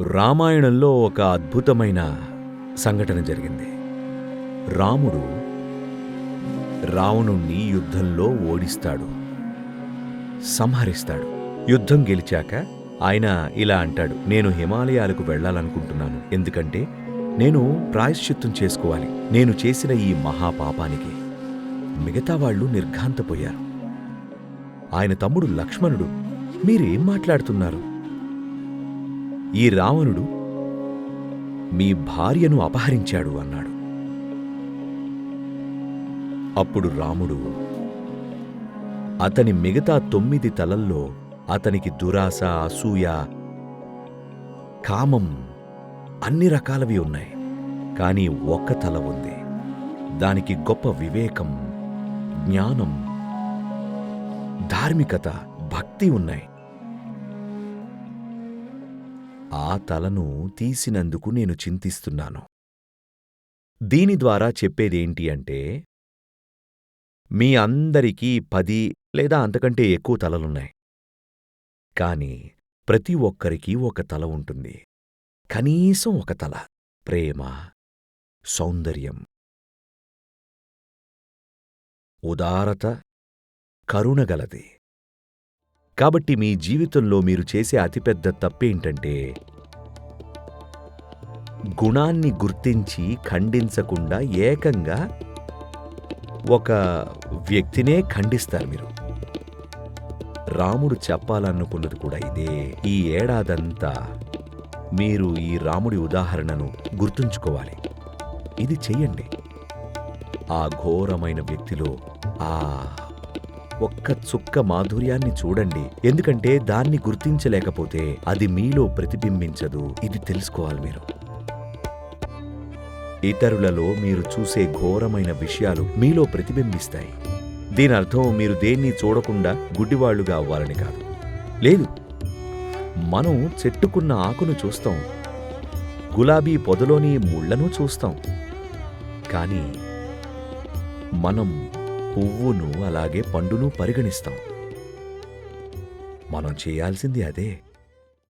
రామాయణంలో ఒక అద్భుతమైన సంఘటన జరిగింది. రాముడు రావణుణ్ణి యుద్ధంలో ఓడిస్తాడు. సంహరిస్తాడు. యుద్ధం గెలిచాక ఆయన ఇలా అంటాడు నేను హిమాలయాలకు వెళ్ళాలనుకుంటున్నాను. ఎందుకంటే నేను ప్రాయశ్చిత్తం చేసుకోవాలి. నేను చేసిన ఈ మహాపాపానికి మిగతా వాళ్ళు నిర్ఘాంతపోయారు. ఆయన తమ్ముడు లక్ష్మణుడు మీరేం మాట్లాడుతున్నారు? ఈ రావణుడు మీ భార్యను అపహరించాడు అన్నాడు. అప్పుడు రాముడు అతని మిగతా తొమ్మిది తలల్లో అతనికి దురాశ అసూయ కామం అన్ని రకాలవి ఉన్నాయి. కానీ ఒక్క తల ఉంది. దానికి గొప్ప వివేకం జ్ఞానం ధార్మికత భక్తి ఉన్నాయి. ఆ తలను తీసినందుకు నేను చింతిస్తున్నాను. దీని ద్వారా చెప్పేదేంటి అంటే మీ అందరికీ పది లేదా అంతకంటే ఎక్కువ తలలున్నాయి. కాని ప్రతి ఒక్కరికి ఒక తల ఉంటుంది. కనీసం ఒక తల. ప్రేమ సౌందర్యం. ఉదారత కరుణగలది కాబట్టి మీ జీవితంలో మీరు చేసే అతిపెద్ద తప్పేంటంటే గుణాన్ని గుర్తించి ఖండించకుండా ఏకంగా ఒక వ్యక్తినే ఖండిస్తారు మీరు. రాముడు చెప్పాలనుకున్నది కూడా ఇదే. ఈ ఏడాదంతా మీరు ఈ రాముడి ఉదాహరణను గుర్తుంచుకోవాలి. ఇది చెయ్యండి. ఆ ఘోరమైన వ్యక్తిలో ఆ ఒక్క చుక్క మాధుర్యాన్ని చూడండి. ఎందుకంటే దాన్ని గుర్తించలేకపోతే అది మీలో ప్రతిబింబించదు. ఇది తెలుసుకోవాలి మీరు. ఇతరులలో మీరు చూసే ఘోరమైన విషయాలు మీలో ప్రతిబింబిస్తాయి. దీని అర్థం మీరు దేన్ని చూడకుండా గుడ్డివాళ్ళుగా అవ్వాలని కాదు. లేదు మనం చెట్టుకున్న ఆకును చూస్తాం. గులాబీ పొదలోని ముళ్ళను చూస్తాం. కానీ మనం పువ్వును అలాగే పండును పరిగణిస్తాం. మనం చేయాల్సింది అదే.